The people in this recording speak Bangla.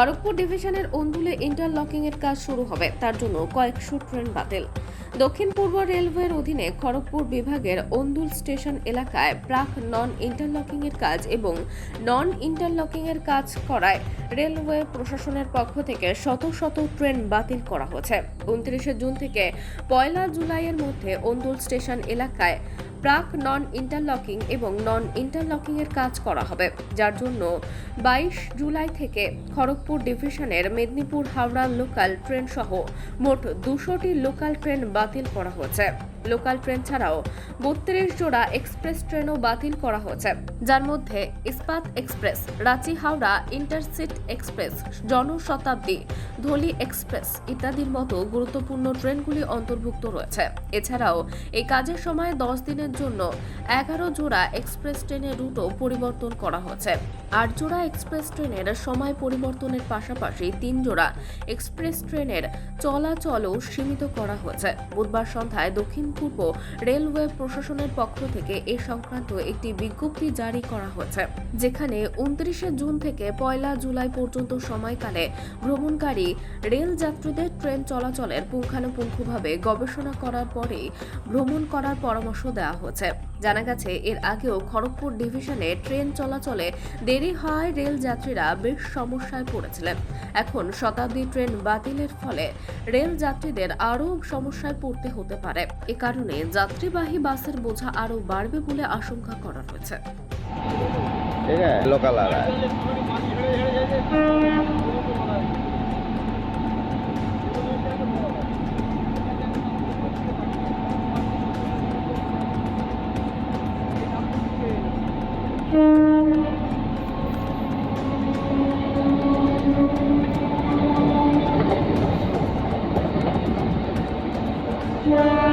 খড়গপুর ডিভিশনের অন্দুলে ইন্টারলকিং এর কাজ শুরু হবে। তার জন্য কয়েকশো ট্রেন বাতিল। দক্ষিণ পূর্ব রেলওয়ের অধীনে খড়গপুর বিভাগের অন্দুল স্টেশন এলাকায় প্রাক নন ইন্টারলকিং এর কাজ এবং নন ইন্টারলকিং এর কাজ করায় রেলওয়ে প্রশাসনের পক্ষ থেকে শত শত ট্রেন বাতিল করা হয়েছে। উনত্রিশে জুন থেকে পয়লা জুলাইয়ের মধ্যে অন্দুল স্টেশন এলাকায় প্রাক নন ইন্টারলকিং এবং নন ইন্টারলকিং এর কাজ করা হবে। যার জন্য বাইশ জুলাই থেকে খড়গপুর ডিভিশনের মেদিনীপুর হাওড়া লোকাল ট্রেন সহ মোট দুশোটি লোকাল ট্রেন বাতিল করা হয়েছে। লোকাল ট্রেন ছাড়াও বত্রিশ জোড়া এক্সপ্রেস ট্রেনও বাতিল করা হয়েছে। যার মধ্যে Ispat express, Ranchi Howrah intercity express Janshatabdi Dhauli express ইত্যাদির মতো গুরুত্বপূর্ণ ট্রেনগুলি অন্তর্ভুক্ত রয়েছে। এছাড়াও এই কাজের সময় দশ দিনের জন্য এগারো জোড়া এক্সপ্রেস ট্রেনের রুটও পরিবর্তন করা হয়েছে। আট জোড়া এক্সপ্রেস ট্রেনের সময় পরিবর্তনের পাশাপাশি তিন জোড়া এক্সপ্রেস ট্রেনের চলাচলও সীমিত করা হয়েছে। বুধবার সন্ধ্যায় দক্ষিণ পূর্ব রেলওয়ে প্রশাসনের পক্ষ থেকে এ সংক্রান্ত একটি বিজ্ঞপ্তি জারি করা হয়েছে, যেখানে উনত্রিশে জুন থেকে পয়লা জুলাই পর্যন্ত সময়কালে ভ্রমণকারী রেল যাত্রীদের ট্রেন চলাচলের পুঙ্খানুপুঙ্খভাবে গবেষণা করার পরেই ভ্রমণ করার পরামর্শ দেওয়া হয়েছে। জানা গেছে, এর আগেও খড়গপুর ডিভিশনে ট্রেন চলাচলে দেরি হওয়ায় রেল যাত্রীরা বেশ সমস্যায় পড়েছিলেন। এখন শতাব্দী ট্রেন বাতিলের ফলে রেল যাত্রীদের আরও সমস্যায় পড়তে হতে পারে। এ কারণে যাত্রীবাহী বাসের বোঝা আরও বাড়বে বলে আশঙ্কা করা হয়েছে। ठीक Yeah.